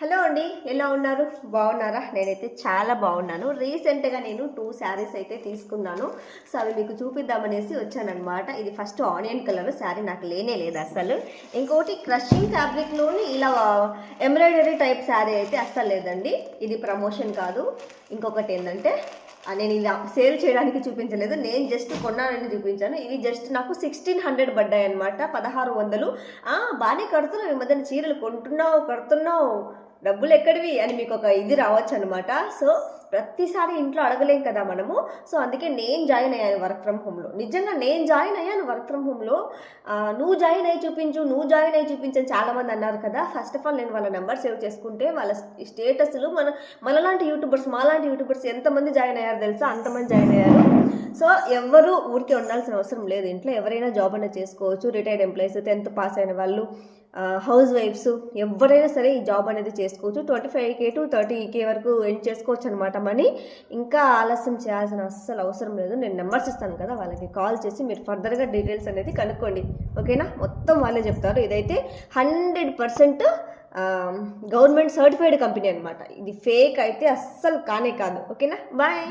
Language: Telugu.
హలో అండి ఎలా ఉన్నారు? బాగున్నారా? నేనైతే చాలా బాగున్నాను. రీసెంట్గా నేను టూ శారీస్ అయితే తీసుకున్నాను. సో అవి మీకు చూపిద్దామనేసి వచ్చానమాట ఇది ఫస్ట్ ఆనియన్ కలర్ శారీ నాకు లేనే లేదు అసలు. ఇంకోటి క్రషింగ్ ఫ్యాబ్రిక్లోని ఇలా ఎంబ్రాయిడరీ టైప్ శారీ అయితే అస్సలు లేదండి. ఇది ప్రమోషన్ కాదు. ఇంకొకటి ఏంటంటే నేను ఇది సేల్ చేయడానికి చూపించలేదు. నేను జస్ట్ కొన్నానని చూపించాను. ఇవి జస్ట్ నాకు సిక్స్టీన్ హండ్రెడ్ పడ్డాయి అనమాట పదహారు వందలు. బాగానే కడుతున్నావు. ఈ మధ్యన చీరలు కొంటున్నావు కడుతున్నావు. డబ్బులు ఎక్కడివి అని మీకు ఒక ఇది రావచ్చు అనమాట సో ప్రతిసారి ఇంట్లో అడగలేం కదా మనము. సో అందుకే నేను జాయిన్ అయ్యాను వర్క్ ఫ్రమ్ హోమ్లో. నిజంగా నేను జాయిన్ అయ్యాను వర్క్ ఫ్రమ్ హోమ్లో. నువ్వు జాయిన్ అయ్యి చూపించు నువ్వు జాయిన్ అయ్యి చూపించని చాలామంది అన్నారు కదా. ఫస్ట్ ఆఫ్ ఆల్ నేను వాళ్ళ నెంబర్ సేవ్ చేసుకుంటే వాళ్ళ స్టేటస్లు మన మనలాంటి యూట్యూబర్స్ మాలాంటి యూట్యూబర్స్ ఎంతమంది జాయిన్ అయ్యారు తెలుసా? అంతమంది జాయిన్ అయ్యారు. సో ఎవరు ఊరికే ఉండాల్సిన అవసరం లేదు. ఇంట్లో ఎవరైనా జాబ్ అనేది చేసుకోవచ్చు. రిటైర్డ్ ఎంప్లాయీస్ టెన్త్ పాస్ అయిన వాళ్ళు హౌస్ వైఫ్స్ ఎవరైనా సరే ఈ జాబ్ అనేది చేసుకోవచ్చు. Twenty five K to thirty K వరకు ఎండ్ చేసుకోవచ్చు అనమాట మనీ ఇంకా ఆలస్యం చేయాల్సిన అస్సలు అవసరం లేదు. నేను నెంబర్స్ ఇస్తాను కదా వాళ్ళకి కాల్ చేసి మీరు ఫర్దర్గా డీటెయిల్స్ అనేది కనుక్కోండి. ఓకేనా? మొత్తం వాళ్ళే చెప్తారు. ఇదైతే hundred percent government certified company అనమాట ఇది ఫేక్ అయితే అస్సలు కానే కాదు. ఓకేనా? బాయ్!